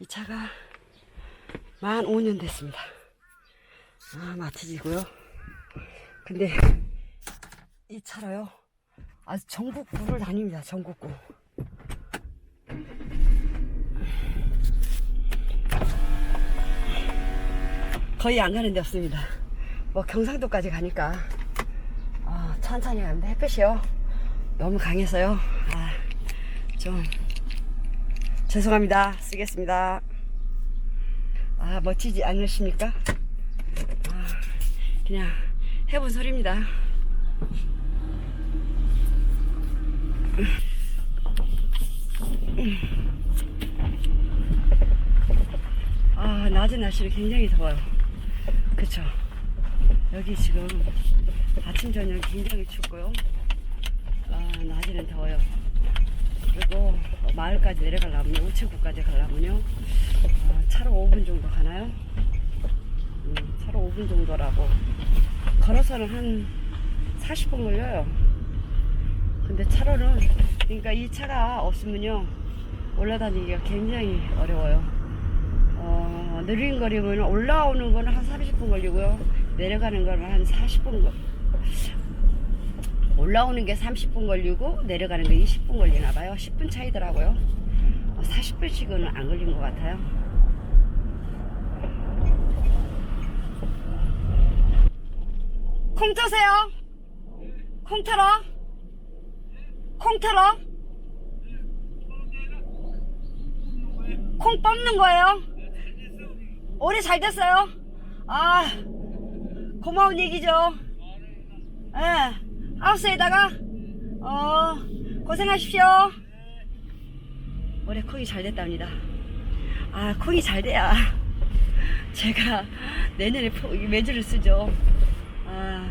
이 차가 만 5년 됐습니다. 아, 마티지고요. 근데 이 차로요. 아주 전국구를 다닙니다. 전국구. 거의 안 가는 데 없습니다. 뭐 경상도까지 가니까 아, 천천히 가는데 햇빛이요. 너무 강해서요. 아, 좀 죄송합니다. 쓰겠습니다. 아, 멋지지 않으십니까? 아, 그냥 해본 소리입니다. 아, 낮은 날씨는 굉장히 더워요. 그쵸? 여기 지금 아침, 저녁 굉장히 춥고요. 아, 낮에는 더워요. 그리고 마을까지 내려가려면 우체국까지 가려면요. 아, 차로 5분 정도 가나요? 음, 차로 5분 정도라고. 걸어서는 한 40분 걸려요. 근데 차로는 그러니까 이 차가 없으면요 올라다니기가 굉장히 어려워요. 어, 느린 거리면 올라오는 거는 한 30분 걸리고요 내려가는 거는 한 40분 걸 올라오는 게 30분 걸리고 내려가는 게 20분 걸리나 봐요. 10분 차이더라고요. 40분씩은 안 걸린 것 같아요. 콩 터세요? 콩 털어? 콩 털어? 콩 뽑는 거예요? 올해 잘 됐어요? 아, 고마운 얘기죠. 예. 하우스에다가 어 고생하십시오. 올해 콩이 잘 됐답니다. 아 콩이 잘 돼야 제가 내년에 매주를 쓰죠. 아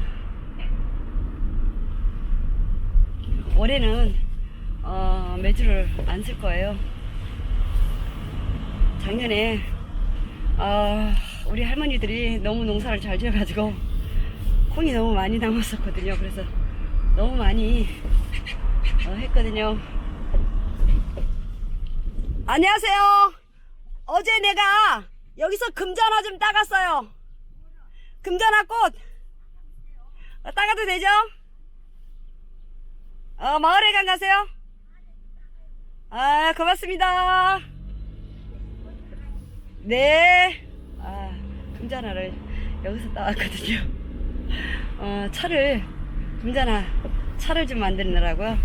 올해는 어, 매주를 안 쓸 거예요. 작년에 어, 우리 할머니들이 너무 농사를 잘 지어가지고 콩이 너무 많이 남았었거든요. 그래서 너무 많이 어, 했거든요. 안녕하세요. 어제 내가 여기서 금전화 좀 따갔어요. 금전화 꽃 어, 따가도 되죠? 어, 마을회관 가세요. 아, 고맙습니다. 네. 아, 금전화를 여기서 따왔거든요. 어, 차를 금자나 차를 좀 만드느라고요.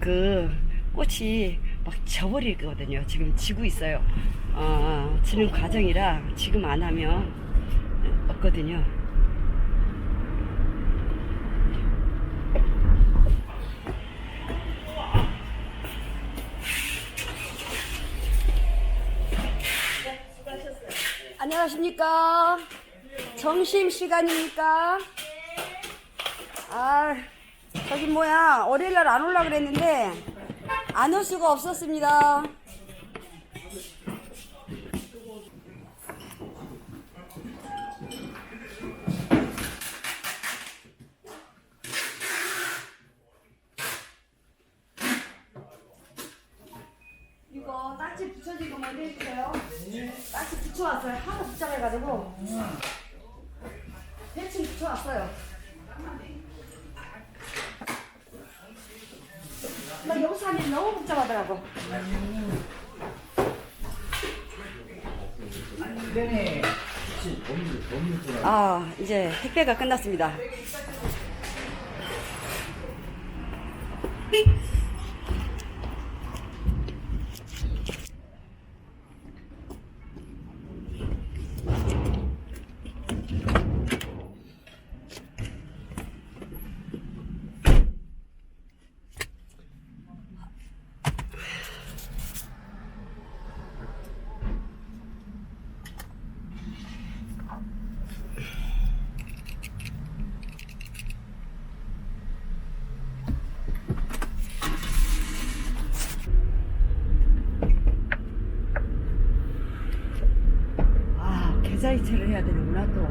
그 꽃이 막 져버리거든요. 지금 지고 있어요. 어, 지는 과정이라 지금 안 하면 없거든요. 안녕하십니까? 점심 시간입니까? 아, 저기 뭐야 월요일 날 안 올라 그랬는데 안 올 수가 없었습니다. 거 먼저 해주세요. 딱지 붙여왔어요. 하나 붙잡아가지고. 붙여왔어요. 나 여기서 너무 복잡하더라고. 아, 이제 택배가 끝났습니다. 아, 계좌이체를 해야 되는구나, 또.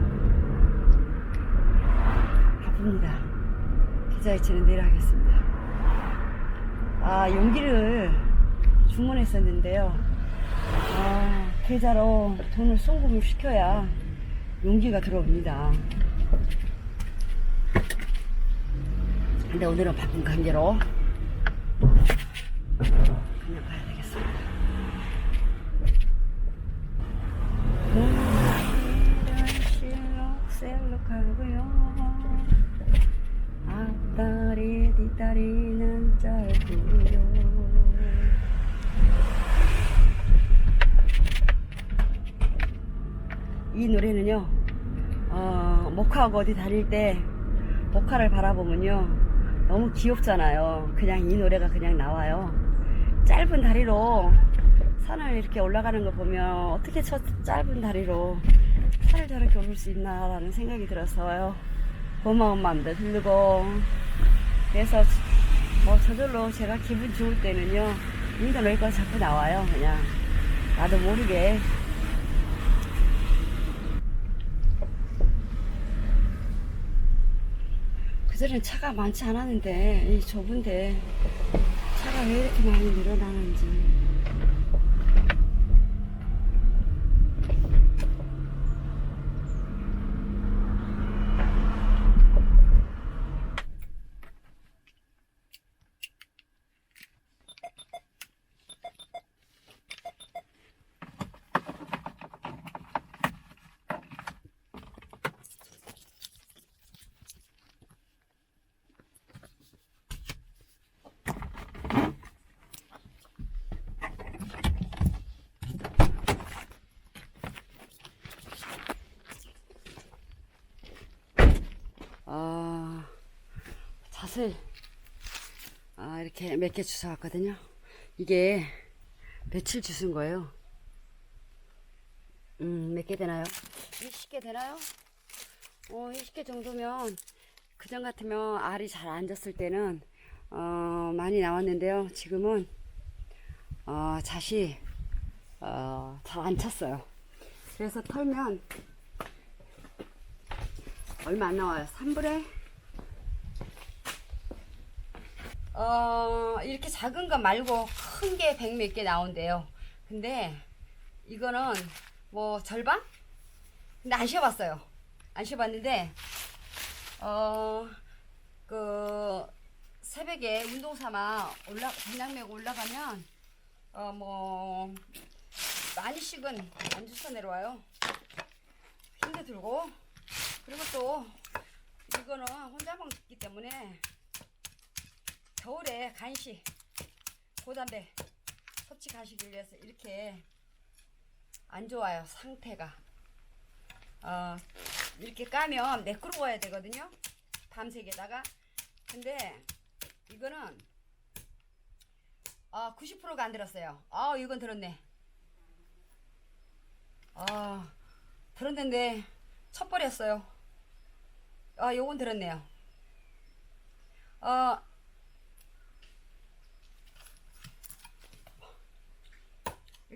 바쁩니다. 계좌이체는 내일 하겠습니다. 아, 용기를 주문했었는데요. 아, 계좌로 돈을 송금을 시켜야 용기가 들어옵니다. 근데 오늘은 바쁜 관계로 그냥 가야 되겠습니다. 실록실록하고요. 앞다리 뒷다리는 짧고요. 이 노래는요, 어, 목화하고 어디 다닐 때 목화를 바라보면요, 너무 귀엽잖아요. 그냥 이 노래가 그냥 나와요. 짧은 다리로 산을 이렇게 올라가는 거 보면 어떻게 저 짧은 다리로 산을 저렇게 오를 수 있나라는 생각이 들어서요. 고마운 마음도 들고, 그래서 뭐 저절로 제가 기분 좋을 때는요, 이 노래가 자꾸 나와요. 그냥 나도 모르게 그전엔 차가 많지 않았는데 이 좁은데 차가 왜 이렇게 많이 늘어나는지 아 잣을 아 이렇게 몇 개 주워 왔거든요 이게 며칠 주운 거예요 음 몇 개 되나요? 20개 되나요? 어 20개 정도면 그전 같으면 알이 잘 안 졌을 때는 어 많이 나왔는데요 지금은 어 잣이 어잘 안 찼어요 그래서 털면 얼마 안 나와요. 3불에 어 이렇게 작은 거 말고 큰 게 백 몇 개 나온대요. 근데 이거는 뭐 절반? 근데 안 쉬어봤어요. 안 쉬어봤는데 어 그 새벽에 운동 삼아 올라 그냥 메고 올라가면 어 뭐 많이씩은 안 주워 내려와요. 힘도 들고 그리고 또 이거는 혼자 먹기 때문에 겨울에 간식 고단백 섭취 간식을 위해서 이렇게 안 좋아요 상태가. 어 이렇게 까면 매끄러워야 되거든요. 밤새게다가. 근데 이거는 아 90%가 안 들었어요. 아 이건 들었네. 아 들었는데 쳐버렸어요. 아, 요건 들었네요. 어,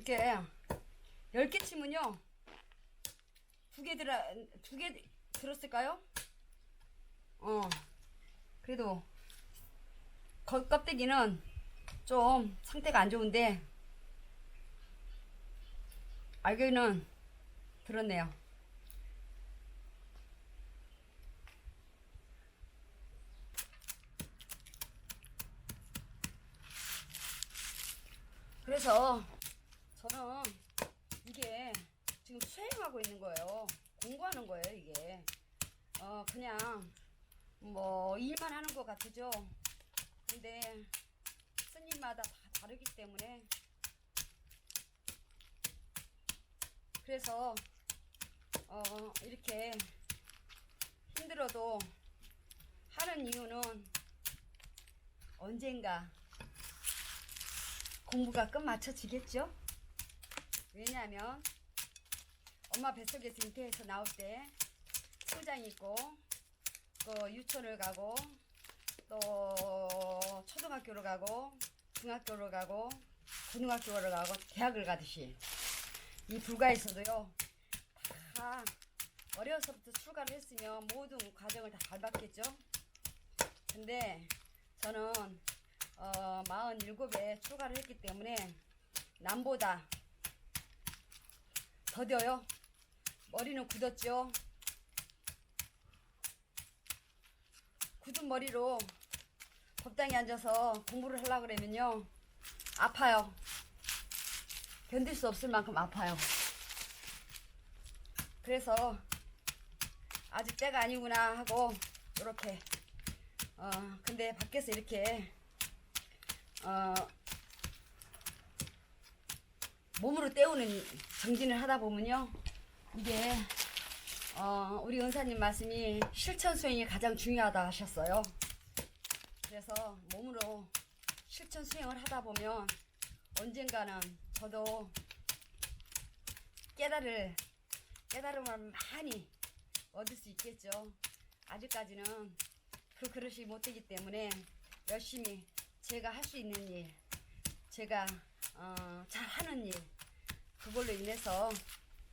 이렇게 10개 치면요. 두 개 들어, 두 개 들었을까요? 어, 그래도 겉 껍데기는 좀 상태가 안 좋은데, 알기는 들었네요. 그래서 저는 이게 지금 수행하고 있는 거예요. 공부하는 거예요, 이게. 어, 그냥 뭐 일만 하는 것 같으죠. 근데 스님마다 다 다르기 때문에 그래서 어, 이렇게 힘들어도 하는 이유는 언젠가 공부가 끝마쳐지겠죠? 왜냐하면 엄마 뱃속에서 잉태해서 나올 때 초장 있고 그 유치원을 가고 또 초등학교를 가고 중학교를 가고 고등학교를 가고 대학을 가듯이 이 불가에서도요 다 어려서부터 출가를 했으면 모든 과정을 다 밟았겠죠? 근데 저는 어, 47에 출가를 했기 때문에 남보다 더뎌요. 머리는 굳었죠. 굳은 머리로 법당에 앉아서 공부를 하려고 그러면요. 아파요. 견딜 수 없을 만큼 아파요. 그래서 아직 때가 아니구나 하고 이렇게 어 근데 밖에서 이렇게 어 몸으로 때우는 정진을 하다 보면요 이게 어 우리 은사님 말씀이 실천 수행이 가장 중요하다 하셨어요. 그래서 몸으로 실천 수행을 하다 보면 언젠가는 저도 깨달을 깨달음을 많이 얻을 수 있겠죠. 아직까지는 그 그릇이 못 되기 때문에 열심히 제가 할 수 있는 일, 제가 어, 잘 하는 일 그걸로 인해서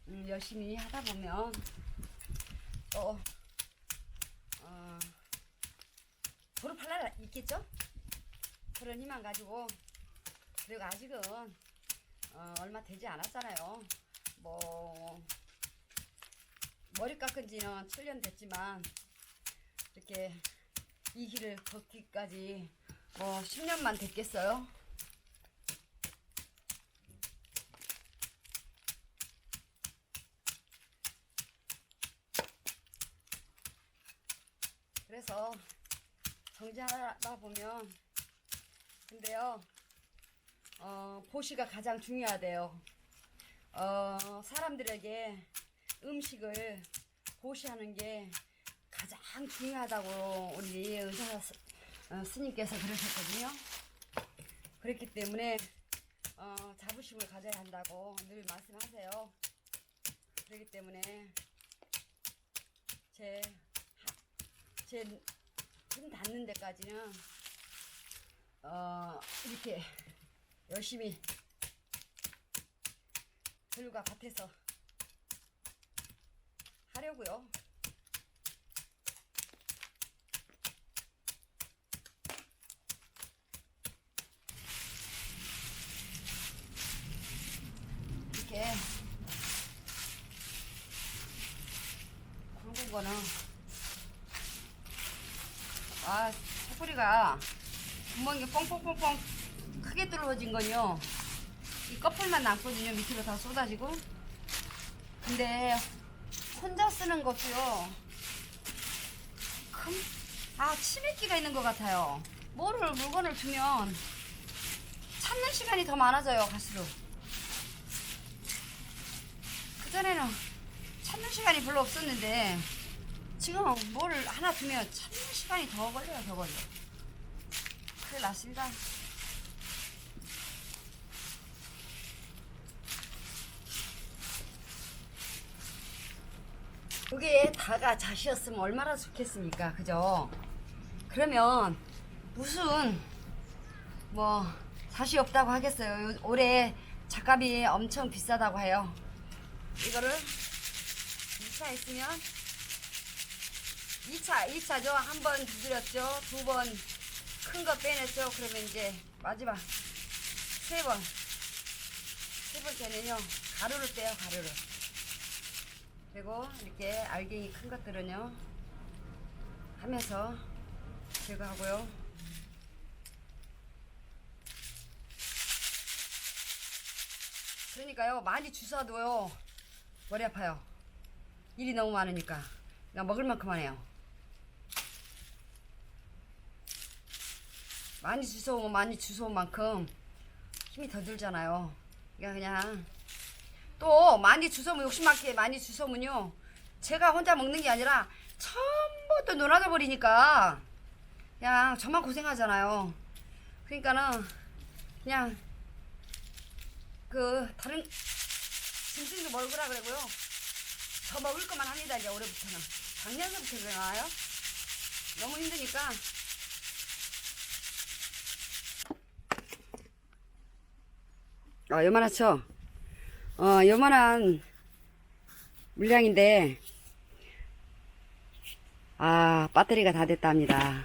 음, 열심히 하다 보면 또 어, 졸업할 날 있겠죠? 그런 희망 가지고 그리고 아직은 어, 얼마 되지 않았잖아요. 뭐 머리 깎은 지는 7년 됐지만 이렇게 이 길을 걷기까지 뭐 10년만 됐겠어요. 그래서 정지 하다 보면 근데요 어, 보시가 가장 중요하대요. 어, 사람들에게 음식을 보시하는 게 가장 중요하다고 우리 의사 스, 어, 스님께서 그러셨거든요. 그렇기 때문에 어, 자부심을 가져야 한다고 늘 말씀하세요. 그렇기 때문에 제, 하- 제, 힘 닿는 데까지는 어, 이렇게 열심히 들과 밭에서 하려고요. 이렇게 굵은 거는 아 소리가 구멍이 뻥뻥뻥뻥 크게 뚫어진 건요. 이 껍질만 남거든요 밑으로 다 쏟아지고. 근데 혼자 쓰는 것도요 큰, 아 치매기가 있는 것 같아요. 뭐를 물건을 두면 찾는 시간이 더 많아져요 갈수록. 그전에는 찾는 시간이 별로 없었는데 지금 뭐를 하나 두면 찾는 시간이 더 걸려요 더 걸려 큰일 났습니다 그게 다가 자시였으면 얼마나 좋겠습니까? 그죠? 그러면 무슨 뭐 자시 없다고 하겠어요? 요- 올해 작값이 엄청 비싸다고 해요. 이거를 2차 있으면 2차 2차죠? 한 번 두드렸죠? 두 번 큰 거 빼냈죠? 그러면 이제 마지막 세 번. 세 번째는요 가루를 빼요 가루를. 그리고 이렇게 알갱이 큰 것들은요 하면서 제거하고요. 그러니까요 많이 주사도요 머리 아파요. 일이 너무 많으니까. 그러니까 먹을 만큼 하네요 많이 주워오면 많이 주워온 만큼 힘이 더 들잖아요. 그러니까 그냥 또 많이 주워면 욕심 많게 많이 주워면요. 제가 혼자 먹는 게 아니라 전부 또 놀아져 버리니까 그냥 저만 고생하잖아요. 그러니까는 그냥 그 다른 짐승도 먹으라 그러고요. 더 먹을 것만 합니다 이제 올해부터는. 작년서부터 그러나요? 너무 힘드니까 아 요만하죠? 어 요만한 물량인데 아 배터리가 다 됐답니다